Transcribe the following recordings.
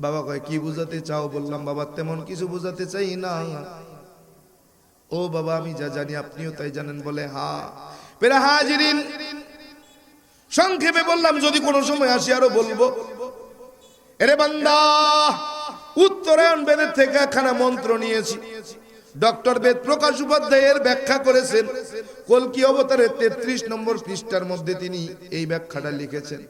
বাবা কয়, কি বুঝাতে চাও? বললাম, বাবা, তেমন কিছু বুঝাতে চাই না। ও বাবা, আমি যা জানি আপনিও তাই জানেন। বলে, হা। পেরা হাজিরিন। সংক্ষেপে বললাম, যদি কোনো সময় আসি আরও বলব। এরে বান্দা, উত্তরায়ণ বেদের থেকে একখানা মন্ত্র নিয়েছি। ডক্টর বেদ প্রকাশ উপাধ্যায়ের ব্যাখ্যা করেছেন, কলকি অবতারের তেত্রিশ নম্বর পৃষ্ঠার মধ্যে তিনি এই ব্যাখ্যাটা লিখেছেন।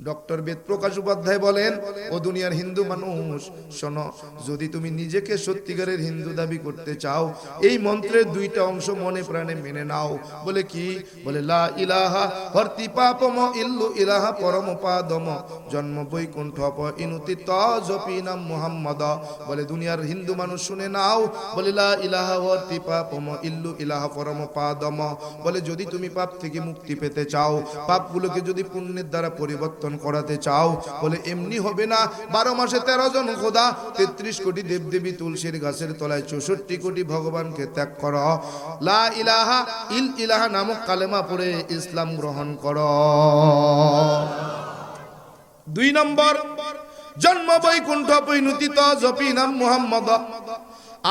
ডক্টর বেদ প্রকাশ উপাধ্যায় বলেন, ও দুনিয়ার হিন্দু মানুষ, শোনো, যদি তুমি নিজেকে সত্যিকারের হিন্দু দাবি করতে চাও, এই মন্ত্রের দুইটা অংশ মনে প্রাণে মেনে নাও। বলে কি? বলে, লা ইলাহা হর্তি পাপম ইল্লু ইলাহা পরম পাদম জন্ম বৈকুণ্ঠ প ইনুতি তজপি নাম মুহাম্মদ। বলে, দুনিয়ার হিন্দু মানুষ শুনে নাও। বলে, লা ইলাহা হর্তি পাপম ইল্লু ইলাহা পরম পাদম বলে, যদি তুমি পাপ থেকে মুক্তি পেতে চাও, পাপগুলোকে যদি পুণ্যের দ্বারা পরিবর্তন করাতে চাও, বলে এমনি হবে না। বারো মাসে তেরো জন খোদা, তেত্রিশ কোটি দেবদেবী তুলসীর গাছের তলায় চৌষট্টি কোটি ভগবানকে ত্যাগ কর। লা ইলাহা ইল ইলাহা নামক কালেমা পড়ে ইসলাম গ্রহণ কর। দুই নম্বর, জন্ম বৈকুণ্ঠ পরিণতিত জপি নাম মুহাম্মদ।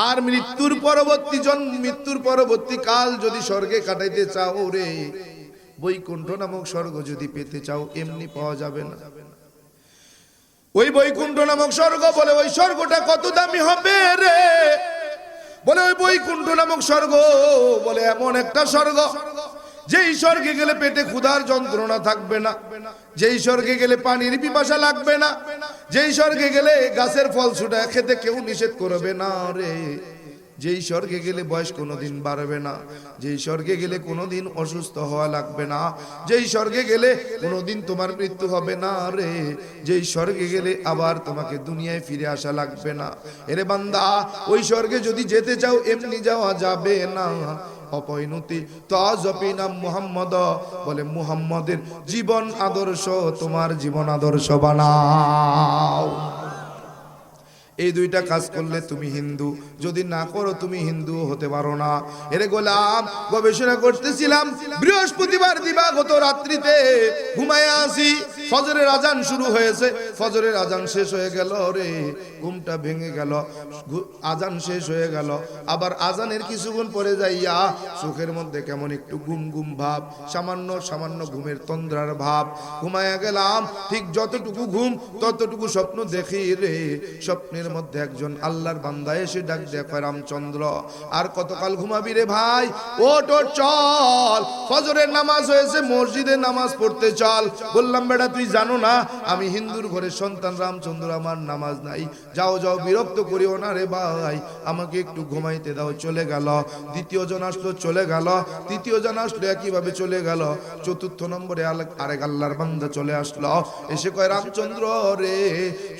আর মৃত্যুর পরবর্তী জন্ম মৃত্যুর পরবর্তী কাল যদি স্বর্গে কাটাইতে চাও রে বৈকুণ্ঠ নামক স্বর্গ যদি পেতে চাও, এমনি পাওয়া যাবে না। ওই বৈকুণ্ঠ নামক স্বর্গ বলে, ওই স্বর্গটা কত দামি হবে রে? বলে, ওই বৈকুণ্ঠ নামক স্বর্গ বলে, এমন একটা স্বর্গ। যেই স্বর্গে গেলে পেটে ক্ষুধার যন্ত্রণা থাকবে না, যেই স্বর্গে গেলে পানির পিপাসা লাগবে না, যেই স্বর্গে গেলে গাছের ফল ছুটা খেতে কেউ নিষেধ করবে না রে। যেই স্বর্গে গেলে বয়স কোনোদিন বাড়বে না, যেই স্বর্গে গেলে কোনোদিন অসুস্থ হওয়া লাগবে না, যেই স্বর্গে গেলে কোনোদিন তোমার মৃত্যু হবে না রে, যেই স্বর্গে গেলে আবার তোমাকে দুনিয়ায় ফিরে আসা লাগবে না। এরে বান্দা, ওই স্বর্গে যদি যেতে চাও এমনি যাওয়া যাবে না। অপরিণতি তজপি নাম মুহাম্মদ, বলে মুহাম্মদের জীবন আদর্শ, তোমার জীবন আদর্শ বানাও। এই দুইটা কাজ করলে তুমি হিন্দু। যদি না করো, তুমি হিন্দু হতে পারো না। এরে গোলাম, গবেষণা করতেছিলাম, বৃহস্পতিবার দিবাগত রাত্রিতে ঘুমায় আসি। ফজরের আজান শুরু হয়েছে। ফজরের আজান শেষ হয়ে গেল রে, ঘুমটা ভেঙে গেল আজান শেষ হয়ে গেল। আবার আজানের কিছুক্ষণ পরে যাইয়া চোখের মধ্যে কেমন একটু গুম গুম ভাব, সামান্য সামান্য ঘুমের তন্দ্রার ভাব। ঘুমায়া গেলাম, ঠিক যতটুকু ঘুম, ততটুকু স্বপ্ন দেখি রে। স্বপ্নের মধ্যে একজন আল্লাহর বান্দা এসে ডাক দেখে রামচন্দ্র, আর কতকাল ঘুমাবি রে ভাই? ওট চল। ফজরের নামাজ হয়েছে, মসজিদে নামাজ পড়তে চল। বললাম, বেটা তুই জানো না, আমি হিন্দুর ঘরের সন্তান, রামচন্দ্র আমার নামাজ নাই। যাও যাও, বিরক্ত করিও না রে ভাই, আমাকে একটু ঘুমাইতে দাও, চলে গেল। দ্বিতীয় জন আসলো, চলে গেল। তৃতীয় জন আসলো, একইভাবে চলে গেল। চতুর্থ নম্বরে আরেক আল্লাহর বান্দা চলে আসলো। এসে কয়, রামচন্দ্র রে,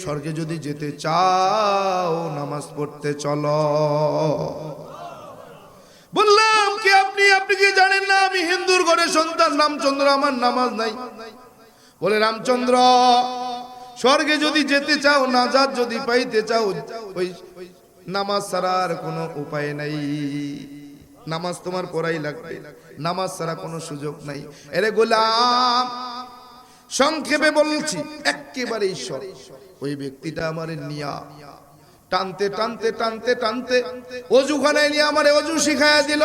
স্বর্গে যদি যেতে চাও, নামাজ পড়তে চলো। বললাম, কি আপনি? আপনি কি জানেন না, আমি হিন্দুর ঘরে সন্তান, রামচন্দ্র আমার নামাজ নাই? বলে, রামচন্দ্র, স্বর্গে যদি যেতে চাও নাজাদ যদি পাইতে চাও, ওই নামাজ ছাড়া আর কোনো উপায় নাই। নামাজ তোমার পড়াই লাগবে। নামাজ ছাড়া কোনো সুযোগ নাই। এরে গোলাম, সংক্ষেপে বলছি একেবারে ঈশ্বর ওই ব্যক্তিটা আমার নিয়া টানতে টানতে টানতে টানতে অজুখানায় নিয়ে আমার অজু শিখাইয়া দিল।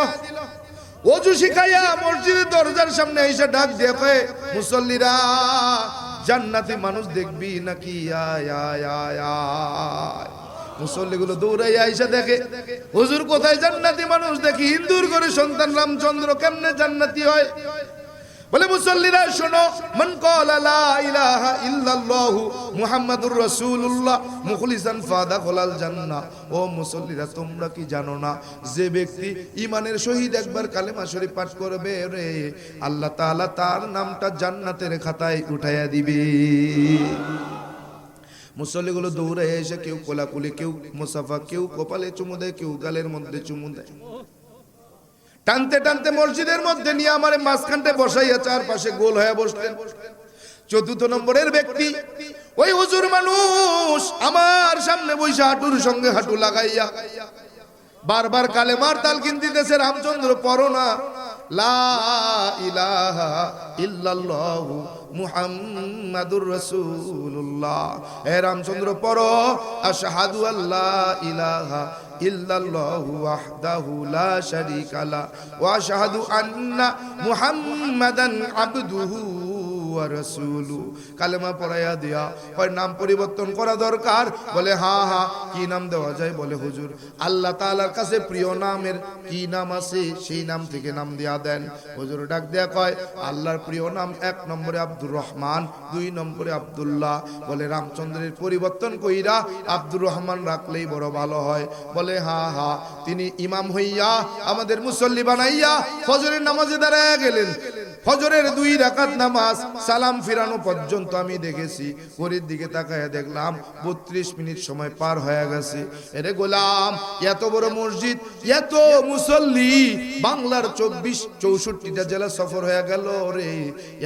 অজু শিখাইয়া মসজিদের দরজার সামনে এসে ডাক দিয়ে কয়, মুসল্লিরা, জান্নাতি মানুষ দেখবি নাকি? মুসল্লিগুলো দৌড়াই আইসা দেখে, হুজুর কোথায় জান্নাতি মানুষ দেখি? হিন্দুর করে সন্তান রামচন্দ্র কেমনে জান্নাতি হয়? বলে মুসল্লিরা, শোনো, মন ক্বালা লা ইলাহা ইল্লাল্লাহু মুহাম্মাদুর রাসূলুল্লাহ, মুখলিসান ফাদাখালাল জান্নাহ। ও মুসল্লিরা, তোমরা কি জানো না যে ব্যক্তি ঈমানের সহিত একবার কালেমা শরীফ পাঠ করবে রে, আল্লাহ তাআলা তার নামটা জান্নাতের খাতায় উঠাইয়া দিবে। মুসল্লিগুলো দৌড়ে এসে কেউ কোলাকুলি, কেউ মুসাফা, কেউ কপালে চুমু দেয়, কেউ গালের মধ্যে চুমু দেয়। টানতে টানতে মসজিদের মধ্যে নিয়ে আমার মাঝখানটা বসাইয়া চারপাশে গোল হয়ে বসলেন। চতুর্থ নম্বরের ব্যক্তি, ওই হুজুর মানুষ আমার সামনে বৈশা হাঁটুর সঙ্গে হাঁটু লাগাইয়া, বারবার কালে মার তাল কিনতে দেশের রামচন্দ্র পরনা লা ইলাহা ইল্লাল্লাহ মুহাম্মাদুর রাসূলুল্লাহ। হে রামচন্দ্র পর আশহাদু আল্লাহ ইলাহা ইল্লাল্লাহু ওয়াহদাহু লা শারীকা লা ওয়া আশহাদু আন্না মুহাম্মাদান আবদুহু কালেমা পড়াইয়া দিয়া হয় নাম পরিবর্তন করা দরকার। বলে হ্যাঁ হ্যাঁ কি নাম দেওয়া যায়? বলে, হুজুর, আল্লাহ তাআলার কাছে প্রিয় নামের কি নাম আছে, সেই নাম থেকে নাম দেয়া দেন। হুজুর ডাক দেয়া কয়, আল্লাহর প্রিয় নাম এক নম্বরে আব্দুর রহমান, দুই নম্বরে আব্দুল্লাহ। বলে, রামচন্দ্রের পরিবর্তন কইরা আব্দুর রহমান রাখলেই বড় ভালো হয়। বলে, হা হা, তিনি ইমাম হইয়া আমাদের মুসল্লি বানাইয়া ফজরের নামাজে দাঁড়ায় গেলেন। ফজরের দুই রাকাত নামাজ, সালাম ফিরানো পর্যন্ত আমি দেখেছি। ঘড়ির দিকে তাকায় দেখলাম, বত্রিশ মিনিট সময় পার হয়ে গেছে। এরে গোলাম, এত বড় মসজিদ, এত মুসল্লি, বাংলার চব্বিশ চৌষট্টিটা জেলা সফর হয়ে গেল রে।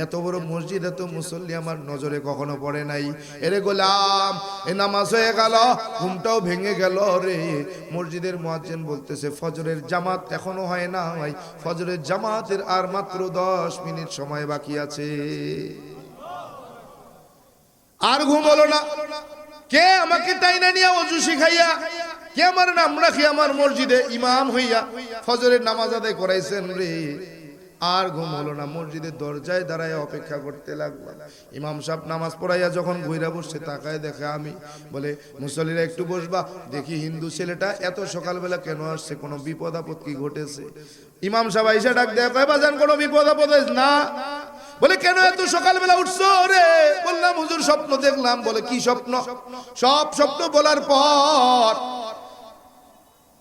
এত বড় মসজিদ, এত মুসল্লি আমার নজরে কখনো পড়ে নাই। এরে গোলাম, এ নামাজ হয়ে গেল, ঘুমটাও ভেঙে গেল রে। মসজিদের মুয়াজ্জিন বলতেছে, ফজরের জামাত এখনও হয় না ভাই ফজরের জামাতের আর মাত্র দশ মিনিট সময় বাকি আছে। আর ঘুম হলো না। কে আমাকে টাইনা নিয়ে অজু শিখাইয়া, কে আমার নাম রাখি আমার মসজিদে ইমাম হইয়া ফজরের নামাজ আদায় করাইছেন রে? আর ঘুম হলো না। মসজিদের দরজায় দাঁড়ায় অপেক্ষা করতে লাগল ইমাম সাহেব নামাজ পড়াইয়া যখন ঘুরে বসছে, তাকায় দেখে আমি। বলে, মুসল্লিরা একটু বসবা। দেখি হিন্দু ছেলেটা এত সকালবেলা কেন আসছে? কোনো বিপদ আপদ কি ঘটেছে? ইমাম সাহেব আইসা ডাক দেয় কয়, বাজান, কোনো বিপদ আপদ না। বলে, কেন এত সকালবেলা উঠছো রে? বললাম, হুজুর, স্বপ্ন দেখলাম। বলে, কি স্বপ্ন? সব স্বপ্ন বলার পর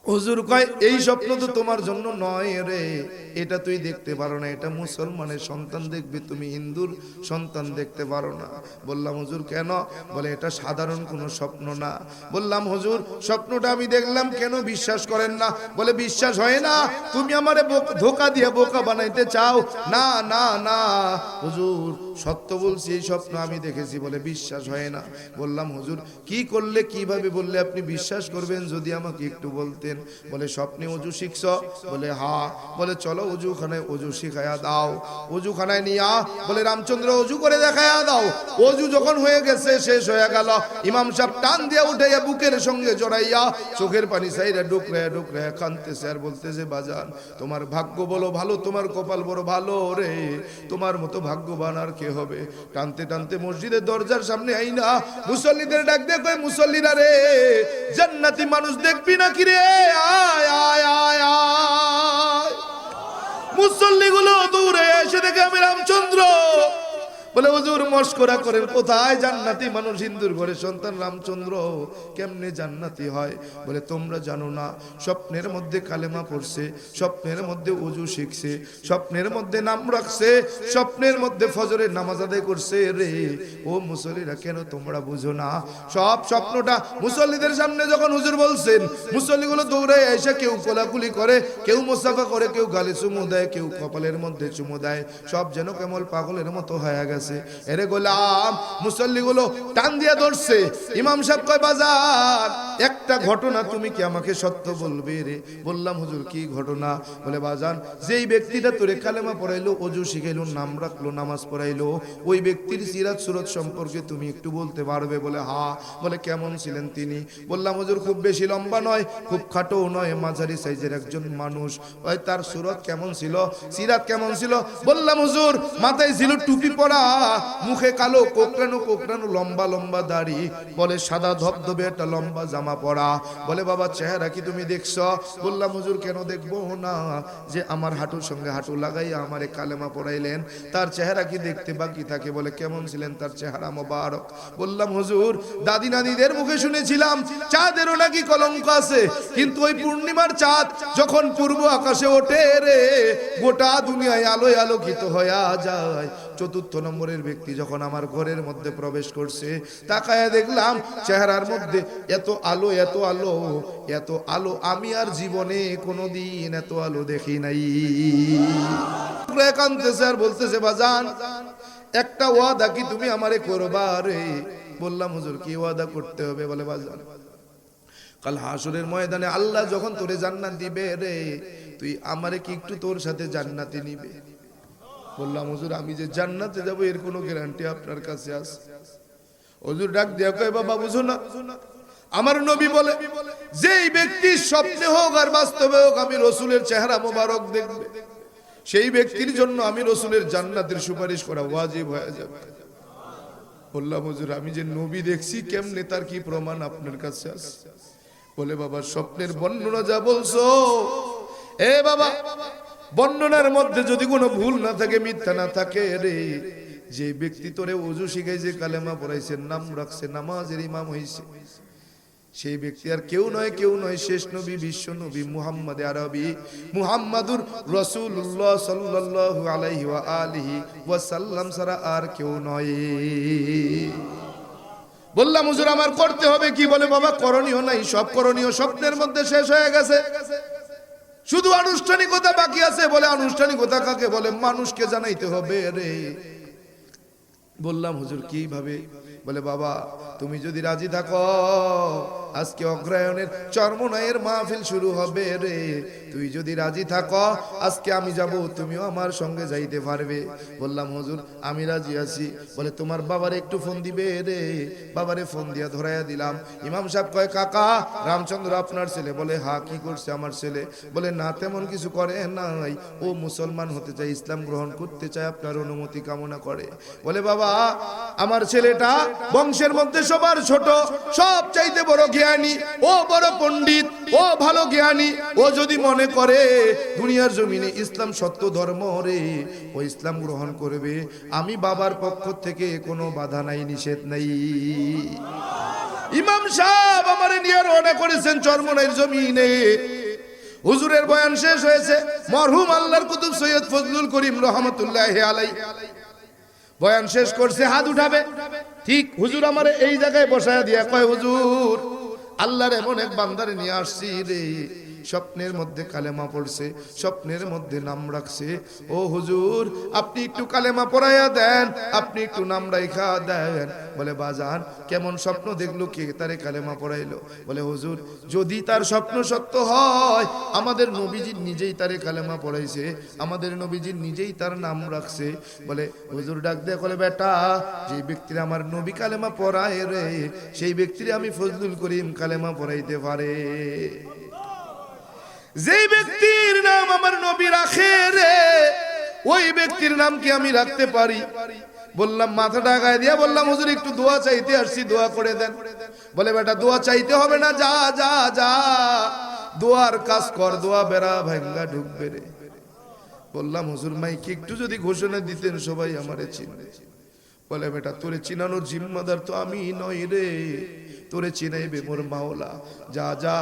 হুজুর কয়, এই স্বপ্ন তো তোমার জন্য নয় রে। এটা তুই দেখতে পারো না। এটা মুসলমানের সন্তান দেখবে, তুমি হিন্দুর সন্তান দেখতে পারো না। বললাম, হুজুর, কেন? বলে, এটা সাধারণ কোনো স্বপ্ন না। বললাম, হুজুর, স্বপ্নটা আমি দেখলাম, কেন বিশ্বাস করেন না? বলে, বিশ্বাস হয় না। তুমি আমারে ধোকা দিয়ে বোকা বানাইতে চাও? না না না। হুজুর, সত্য বলছি, এই স্বপ্ন আমি দেখেছি। বলে, বিশ্বাস হয় না। বললাম, হুজুর, কি করলে, কীভাবে বললে আপনি বিশ্বাস করবেন, যদি আমাকে একটু বলতেন? বলে, স্বপ্নে অজু শিখছ? বলে, হা। বলে, চলো অজুখানায় অজু শিখায়া দাও। অজুখানায় নিয়া, বলে, রামচন্দ্র অজু করে দেখায়া দাও। অজু যখন হয়ে গেছে, শেষ হয়ে গেল। ইমাম সাহেব টান দিয়ে উঠাইয়া বুকের সঙ্গে জড়াইয়া চোখের পানি সাইরা ডুকরে ডুকরে কানতেছে আর বলতেছে, বাজান, তোমার ভাগ্য বলো ভালো, তোমার কপাল বড় ভালো রে। তোমার মতো ভাগ্যবান আর কে হবে? টানতে টানতে মসজিদের দরজার সামনে আইনা, মুসল্লিদের ডাক কয় মুসল্লিরা রে, জান্নাতি মানুষ দেখবি না কি রে? yeah. বলে, হুজুর, মস্করা করেন, কোথায় জান্নাতি মানুষ? হিন্দুর ঘরে সন্তান রামচন্দ্র কেমনে জান্নাতি হয়? বলে, তোমরা জানো না, স্বপ্নের মধ্যে কালেমা পড়ছে, স্বপ্নের মধ্যে উজু শিখছে, স্বপ্নের মধ্যে নাম রাখছে, স্বপ্নের মধ্যে ফজরের নামাজ আদায় করছে। রে, ও মুসল্লিরা, কেন তোমরা বুঝো না? সব স্বপ্নটা মুসল্লিদের সামনে যখন হুজুর বলছেন, মুসল্লিগুলো দৌড়ে এসে কেউ কোলাকুলি করে, কেউ মোসাফা করে, কেউ গালে চুমু দেয়, কেউ কপালের মধ্যে চুমু দেয়, সব যেন কেমন পাগলের মতো হয়ে গেছে। এরে গোলাম মুসল্লিগুলো টান দিয়ে ধরছে। ইমাম সাহেব কয় বাজার। একটা ঘটনা তুমি কি আমাকে সত্য বলবে রে? বললাম, হুজুর, কি ঘটনা? বলে, বাজান, যেই ব্যক্তিটা তোরে কালেমা পড়াইলো, অজু শিখাইলো, নাম রাখল, নামাজ পড়াইলো, ওই ব্যক্তির সিরাত সুরত সম্পর্কে তুমি একটু বলতে পারবে? বলে, হা। বলে, কেমন ছিলেন তিনি? বললাম, হুজুর, খুব বেশি লম্বা নয়, খুব খাটো নয়, মাঝারি সাইজের একজন মানুষ। ওই তার সুরত কেমন ছিল? সিরাত কেমন ছিল? বললাম, হুজুর, মাথায় ছিল টুপি পরা, মুখে কালো কোকড়ানো কোকড়ানো লম্বা লম্বা দাড়ি। বলে, সাদা ধবধবে একটা লম্বা জামা পরা। বলে, বাবা, চেহারা কি তুমি দেখছ? বললাম, হুজুর, কেন দেখব না? যে, আমার হাঁটুর সঙ্গে হাঁটু লাগাইয়া আমারে কালেমা পড়াইলেন। তার চেহারা কি দেখতে বাকি থাকে? বলে, কেমন ছিলেন তার চেহারা মোবারক? বললাম, হুজুর, দাদি নাদিদের মুখে শুনেছিলাম, চাঁদেরও নাকি কলঙ্ক আছে। কিন্তু ওই পূর্ণিমার চাঁদ যখন পূর্ব আকাশে ওঠে রে, গোটা দুনিয়ায় আলোয় আলোকিত হয়ে যায়। চতুর্থ নম্বরের ব্যক্তি যখন আমার ঘরের মধ্যে প্রবেশ করছে, তাকায় দেখলাম চেহারার মধ্যে এত আলো এত আলো এত আলো আমি আর জীবনে কোনোদিন এত আলো দেখি নাই। কানতেছে আর বলতেছে, বাজান, একটা ওয়াদা কি তুমি আমারে করবা রে? বললাম, হুজুর, কি ওয়াদা করতে হবে? বলে, বাজান, কাল হাসুরের ময়দানে আল্লাহ যখন তোরে জান্নাত দিবে রে, তুই আমারে কি একটু তোর সাথে জান্নাতে নিবে? বললাম, হুজুর, আমি যে জান্নাতে যাব, এর কোনো গ্যারান্টি আপনার কাছে আছে? হুজুর ডাক দিয়া কয়, বাবা, বুঝো না। আমার নবী বলে, যেই ব্যক্তি স্বপ্নে হোক আর বাস্তবে হোক, আমি রসুলের চেহারা মোবারক দেখবে। সেই ব্যক্তির জন্য আমি রসুলের জান্নাতের সুপারিশ করা ওয়াজিব হয়ে যাবে। বললাম, হুজুর, আমি যে নবী দেখছি, কেমনে তার কি প্রমাণ আপনার কাছে আছে? বলে, বাবা, স্বপ্নের বর্ণনা যা বলছো, এ বাবা বর্ণনার মধ্যে যদি কোনো ভুল না থাকে, মিথ্যা না থাকে রে। যে ব্যক্তি তোরে উজু শিখাইছে, কালেমা পড়াইছে, নাম রাখছে, নামাজের ইমাম হইছে, সেই ব্যক্তি আর কেউ নয় কেউ নয়, শেষ নবী, বিশ্ব নবী, মুহাম্মদ আরবি, মুহাম্মাদুর রসুল্লাহ সাল্লাল্লাহু আলাইহি ওয়া আলিহি ওয়া সাল্লাম ছাড়া আর কেউ নয়। বললাম, হুজুর, আমার করতে হবে কি? বলে, বাবা, করণীয় নাই, সব করণীয় স্বপ্নের মধ্যে শেষ হয়ে গেছে। শুধু আনুষ্ঠানিকতা বাকি আছে, বলে আনুষ্ঠানিকতা কাকে বলে? মানুষকে জানাইতে হবে রে। বললাম, হুজুর, কীভাবে? বলে, বাবা, তুমি যদি রাজি থাকো আজকে অগ্রায়ণের চর্মনয়ের মাহফিল শুরু হবে রে। তুই যদি রাজি থাকো, আজকে আমি যাব, তুমিও আমার সঙ্গে যাইতে পারবে। বললাম, হুজুর, আমি রাজি আছি। বলে, তোমার বাবারে একটু ফোন দিবে রে। বাবারে ফোন দিয়া ধরাইয়া দিলাম। ইমাম সাহেব কয়, কাকা, রামচন্দ্র আপনার ছেলে। বলে, হা, কি করছে আমার ছেলে? বলে, না, তেমন কিছু করে নাই। ও মুসলমান হতে চায়, ইসলাম গ্রহণ করতে চায়, আপনার অনুমতি কামনা করে। বলে, বাবা, আমার ছেলেটা বংশের মধ্যে সবার ছোট, সব চাইতে বড় জ্ঞানী, ও বড় পণ্ডিত, ও ভালো জ্ঞানী, ও যদি মনে করে দুনিয়ার জমিনে ইসলাম সত্য ধর্ম রে, ও ইসলাম গ্রহণ করবে, আমি বাবার পক্ষ থেকে কোনো বাধা নাই, নিষেধ নাই। ইমাম সাহেব আমার নিয়ে রওনা করেছেন চরমনের জমিনে। হুজুরের বয়ান শেষ হয়েছে। মরহুম আল্লাহর কুতুব সৈয়দ ফজলুল করিম রহমতুল্লাহ আলাই বয়ান শেষ করছে, হাত উঠাবে। ঠিক, হুজুর আমার এই জায়গায় বসায় দিয়া কয়, হুজুর আল্লাহর এমন এক বান্দারে নিয়ে আসছি রে। স্বপ্নের মধ্যে কালেমা পড়ছে, স্বপ্নের মধ্যে নাম রাখছে। ও হুজুর, আপনি একটু কালেমা পড়াইয়া দেন, আপনি একটু নাম রাইখা দেন। বলে, বাজান, কেমন স্বপ্ন দেখল কে তারে কালেমা পড়াইলো? বলে, হুজুর, যদি তার স্বপ্ন সত্য হয়, আমাদের নবীজি নিজেই তারে কালেমা পড়াইছে, আমাদের নবীজি নিজেই তার নাম রাখছে। বলে, হুজুর ডাক দিয়ে বলে বেটা যে ব্যক্তির আমার নবী কালেমা পড়ায় রে, সেই ব্যক্তির আমি ফজলুল করিম কালেমা পড়াইতে পারে। যেই ব্যক্তির নাম আমার নবী রাখে রে ওই ব্যক্তির নাম কি আমি রাখতে পারি? বললাম, মাথা ডাকায় দিয়া বললাম, হুজুর, একটু দোয়া চাইতে আসছি, দোয়া করে দেন। বলে, বেটা, দোয়া চাইতে হবে না, যা যা যা। দোয়ার কাজ কর, দোয়া বেড়া ভাঙ্গা ঢুকবে রে। বললাম, হুজুর, মাইকে একটু যদি ঘোষণা দিতেন সবাই আমারে চিনবে। বলে, বেটা, তোরে চিনানোর জিম্মাদার তো আমি নই রে। তোরে চিনাইবে মোর মাওলা। যা যা,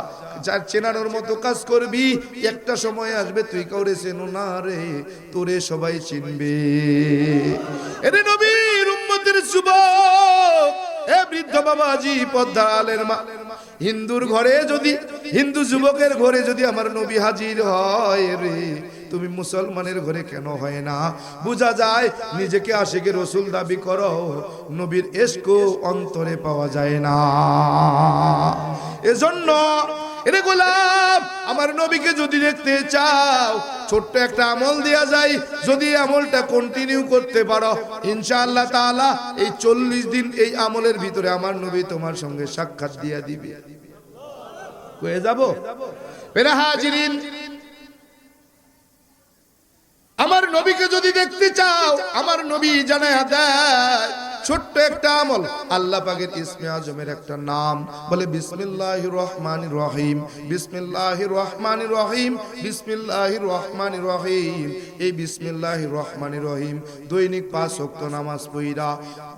যার চেনানোর মতো কাজ করবি, একটা সময় আসবে তুই কাউরে চেনো না রে। তোরে সবাই চিনবে। এরে নবীর উম্মতের যুবক, এ বৃদ্ধ বাবাজি পদ্মালের মা। হিন্দুর ঘরে যদি, হিন্দু যুবকের ঘরে যদি আমার নবী হাজির হয় রে তুমি মুসলমানের ঘরে কেন হয় না? বোঝা যায় নিজেকে আশেকে রসুল দাবি করো, নবীর এসকো অন্তরে পাওয়া যায় না। এজন্য এরে গোলাম, আমার নবীকে যদি দেখতে চাও, ছোট্ট একটা আমল দেয়া যায়। যদি আমলটা কন্টিনিউ করতে পারো, ইনশাআল্লাহ তাআলা এই চল্লিশ দিন এই আমলের ভিতরে আমার নবী তোমার সঙ্গে সাক্ষাৎ দিয়া দিবে। হয়ে যাব? পেরা হাজিরিন আমার নবীকে যদি দেখতে চাও, আমার নবী জানায় দেয়, ছোট্ট একটা আমল। আল্লাহ পাকের ইসমে আজমের একটা নাম বলে বিসমিল্লাহ রহমান রহিম বিসমিল্লাহ রহমান রহিম বিসমিল্লাহ রহমান রহিম। এই বিসমিল্লাহ রহমান রহিম, দৈনিক পাঁচ শক্ত নামাজ পড়া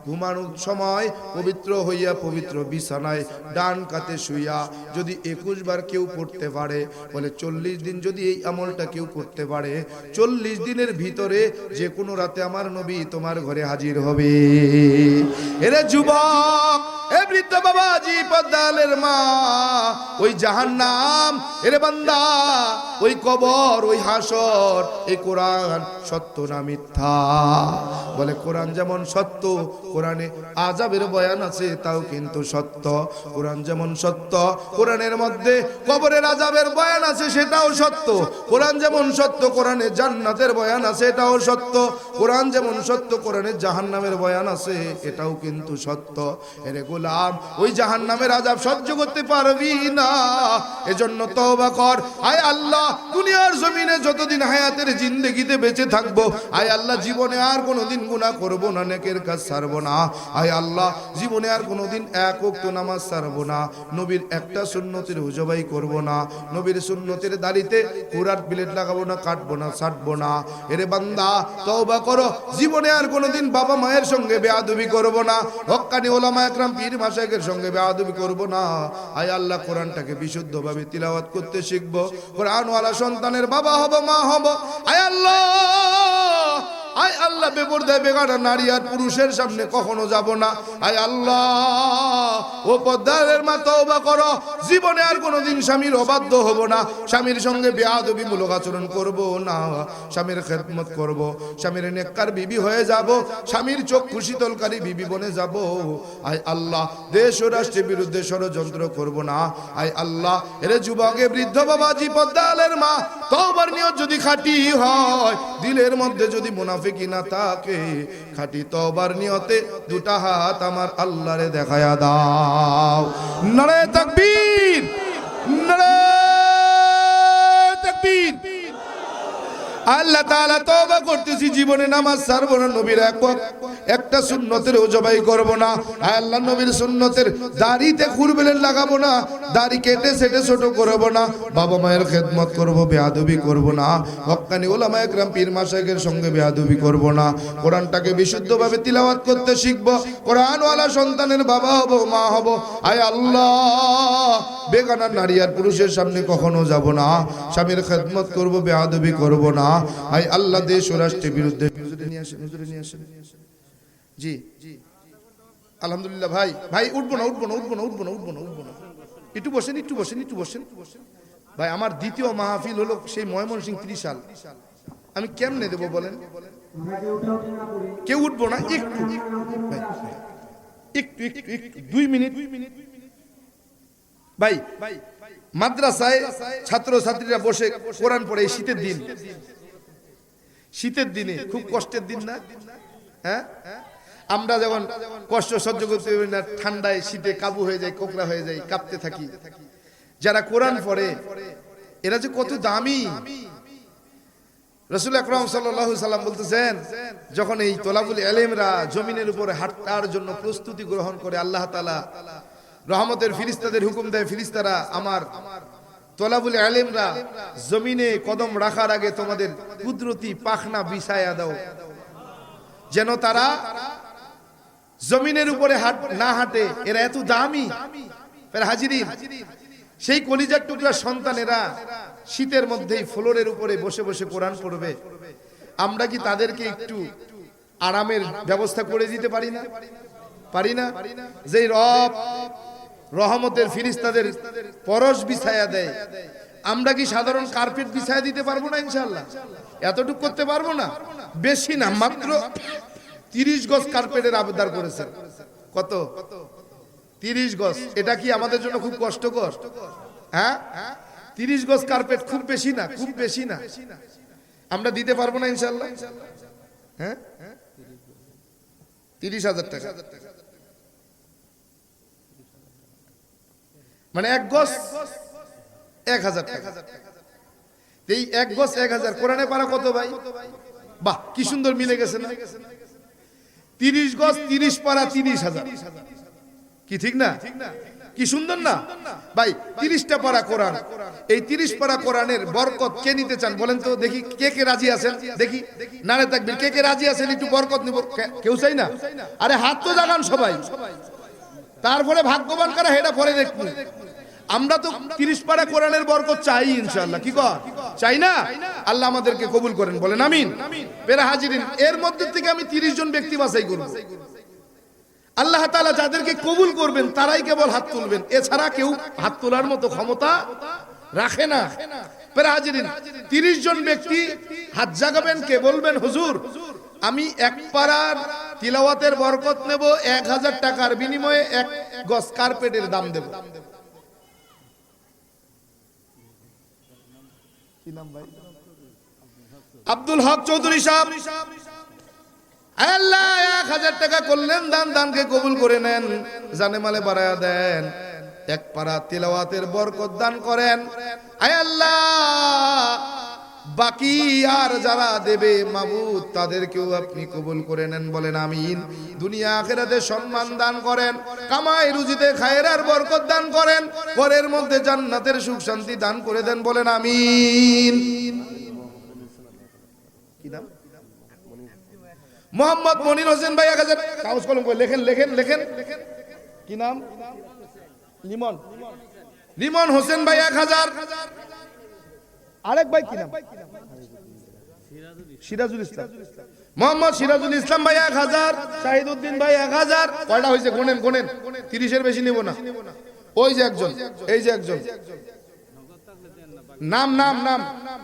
ঘুমানোর সময় পবিত্র হইয়া পবিত্র বিছানায় ডান কাতে শুইয়া যদি একুশ বার কেউ পড়তে পারে, বলে চল্লিশ দিন যদি এই আমলটা কেউ করতে পারে, চল্লিশ দিনের ভিতরে যে কোনো রাতে আমার নবী তোমার ঘরে হাজির হবে। এরে যুবক বৃদ্ধ বাবাজি পদ্মালের মা। ওই জাহান্নাম, এরে বান্দা, ওই কবর, ওই হাসর, এই কোরআন সত্য না মিথ্যা? বলে কোরআন যেমন সত্য, কোরআনে আজাবের বয়ান আছে, তাও কিন্তু সত্য। কোরআন যেমন সত্য, কোরআনের মধ্যে কবরের আজাবের বয়ান আছে, সেটাও সত্য। কোরআন যেমন সত্য, কোরআনে জান্নাতের বয়ান আছে, এটাও সত্য। কোরআন যেমন সত্য, কোরআনে জাহান্নামের বয়ান আছে, এটাও কিন্তু সত্য। এরে গোলাম ওই জাহান্নামের আজাব সহ্য করতে পারবি না। এজন্য তওবা কর। আয় আল্লাহ, দুনিয়ার জমিনে যতদিন হায়াতের জিন্দেগিতে বেঁচে থাকব আয় আল্লাহ, জীবনে আর কোনোদিন গুনাহ করব না, নেকের কাজ ছাড়বো না। আয় আল্লাহ, জীবনে আর কোনোদিন এক ওয়াক্ত নামাজ ছাড়বো না। নবীর একটা সুন্নতের হুজবাই করব না। নবীর সুন্নতের দাড়িতে কুরার প্লেট লাগাবো না, কাটবো না ছাড়বো না। এরে বান্দা, তওবা করো। জীবনে আর কোনোদিন বাবা মায়ের সঙ্গে বেয়াদবি করব না। হক্কানি ওলামা একরাম পীর মাসাকের সঙ্গে বেয়াদবি করব না। আয় আল্লাহ কোরআনটাকে বিশুদ্ধভাবে তিলাওয়াত করতে শিখব। কোরআনওয়ালা সন্তানের বাবা হব, মা হব। আয় আল্লাহ! আল্লাহ বেপরদায় বেগানা নারী আর পুরুষের সামনে কখনো যাব না। আয় আল্লাহ, ও পদ্মারের মা তওবা করো। জীবনে আর কোনোদিন স্বামীর অবাধ্য হব না। স্বামীর সঙ্গে বেয়াদবি মূলক আচরণ করব না। স্বামীর খেদমত করব। স্বামীর নেককার বিবি হয়ে যাব। স্বামীর চোখ শীতলকারী বিবি বনে যাব। আয় আল্লাহ, দেশ ও রাষ্ট্রের বিরুদ্ধে ষড়যন্ত্র করব না। আয় আল্লাহ, এরে যুবকে বৃদ্ধ বাবাজি পদ্মালের মা, তওবার নিয়ত যদি খাঁটি হয়, দিলের মধ্যে যদি মুনাফিকি না থাকে খাটি তওবার নিয়তে দুটা হাত আমার আল্লাহরে দেখায়া দাও। নারে তাকবীর! আল্লাহ তাআলা তওবা করতেছি, জীবনে নামাজ ছাড়বো না, নবীর এক একটা সুন্নতের জবাই করব না। আল্লাহ, নবীর সুন্নতের দাড়িতে খুরবেলের লাগাবো না, দাড়ি কেটে সেটে ছোট করব না। বাবা মায়ের খেদমত করব, বেয়াদবি করব না। হক্কানি ওলামা একরাম পীর মাসাইকের সঙ্গে বেয়াদবি করব না। কোরআনটাকে বিশুদ্ধভাবে তিলাওয়াত করতে শিখব। কোরআনওয়ালা সন্তানের বাবা হব, মা হব। আয় আল্লাহ, বেগানা নারী আর পুরুষের সামনে কখনো যাব না। স্বামীর খেদমত করব, বেয়াদবি করব না। আয় আল্লাহ দেশ ও রাষ্ট্রের বিরুদ্ধে জি আলহামদুলিল্লাহ, ভাই ভাই, উঠবো না উঠবো না উঠবো না উঠবো না উঠবো না উঠবো না। একটু বসেন একটু বসেন একটু বসেন। ভাই, আমার দ্বিতীয় মাহফিল হলো সেই ময়মনসিং ত্রিশাল আমি কেমনে দেবো বলেন? কেউ উঠবো না, একটু। একটু একটু একটু দুই মিনিট। ভাই মাদ্রাসায় ছাত্র ছাত্রীরা বসে কোরআন পড়ে শীতের দিন। শীতের দিনে খুব কষ্টের দিন না? হ্যাঁ? আমরা যখন কষ্ট সহ্য করতে পারি না ঠান্ডায় শীতে কাবু হয়ে যায় কোকড়া হয়ে যায় কাঁপতে থাকি। যারা কোরআন পড়ে এরা যে কত দামি। রসুল আকরম সাল্লাম বলতেছেন যখন এই তোলাবুল এলেমরা জমিনের উপরে হাঁটার জন্য প্রস্তুতি গ্রহণ করে আল্লাহ তালা রহমতের ফিরিস্তাদের হুকুম দেয় ফিরিস্তারা আমার তোলাবুল আলেমরা জমিনে কদম রাখার আগে তোমাদের কুদরতি পাখনা বিছায়া দাও। যেন তারা জমিনের উপরে না হাঁটে। এরা এত দামি। হাজিরিন, সেই কলিজার টুকরা সন্তানেরা শীতের মধ্যেই ফ্লোরের উপরে বসে বসে কোরআন পড়বে। আমরা কি তাদেরকে একটু আরামের ব্যবস্থা করে দিতে পারি না? পারি না? যেই রব রহমতের ফিরিস্তাদের পরশ বিছায়া দেয়। আমরা কি সাধারণ কার্পেট বিছায়া দিতে পারব না ইনশাল্লাহ এতটুকু করতে পারব না? বেশি না, মাত্র তিরিশ গজ কার্পেটের আবেদন করেছেন। কত? তিরিশ গজ। এটা কি আমাদের জন্য খুব কষ্টকর? হ্যাঁ? তিরিশ গজ কার্পেট খুব বেশি না, খুব বেশি না। আমরা দিতে পারব না ইনশাল্লাহ হ্যাঁ? তিরিশ হাজার টাকা। মানে এক গজ এক হাজার এই এক গজ এক হাজার। কোরআনে পারা কত ভাই? বাহ, কি সুন্দর মিলে গেছে না? তিরিশ গজ তিরিশ পারা তিরিশ হাজার। কি ঠিক না? কি সুন্দর না? ভাই, তিরিশটা পারা কোরআন। এই তিরিশ পারা কোরআনের বরকত কে নিতে চান বলেন তো? দেখি কে কে রাজি আছেন? দেখি। নারে থাকবেন কে কে রাজি আছেন? একটু বরকত নিব। কেউ চাই না? আরে হাত তো জাগান সবাই। তারপরে ভাগ্যবান কারা হেটা পরে দেখব আমরা তো তিরিশ পারা কোরআনের বরকত চাই ইনশাল্লাহ কি কর? চাই না? আল্লাহ আমাদেরকে কবুল করেন, বলেন আমিন। পেরা হাজিরিন, এর মধ্যে থেকে আমি তিরিশ জন ব্যক্তি বাছাই করব। আল্লাহ তাআলা যাদেরকে কবুল করবেন, তারাই কেবল হাত তুলবেন। এছাড়া কেউ হাত তোলার মতো ক্ষমতা রাখে না। হাজিরিন, তিরিশ জন ব্যক্তি হাত জাগাবেন কে বলবেন, হুজুর আমি এক পাড়ার তিলাওয়াতের বরকত নেব, এক হাজার টাকার বিনিময়ে এক গস কার্পেটের দাম দেব। আব্দুল হক চৌধুরী সাহেব। আল্লাহ, এক হাজার টাকা করলেন, দান দানকে কবুল করে নেন, জানে মালে বাড়ায়া দেন। এক পারা তিলাওয়াতের বরকত দান করেন। আয় আল্লাহ বাকি আর যারা দেবে মাবুদ, তাদেরকেও আপনি কবুল করে নেন বলেন, আমিন। দুনিয়া আখেরাতে সম্মান দান করেন, কামাই রুজিতে খায়েরার বরকত দান করেন, ঘরের মধ্যে জান্নাতের সুখ শান্তি দান করে দেন বলেন, আমিন। মোহাম্মদ মনির হোসেন ভাই, এক হাজার কাগজ কলম করে লেখেন লেখেন লেখেন। কি নাম? লিমন। লিমন হোসেন ভাই, এক হাজার। আরেক ভাই কি নাম? সিরাজুল ইসলাম। মোহাম্মদ সিরাজুল ইসলাম ভাই এক হাজার, শাহিদুদ্দিন ভাই এক হাজার। কয়টা হয়েছে? গোনেন গোনেন। তিরিশের বেশি নেব না। ওই যে একজন, এই যে একজন। নাম নাম নাম।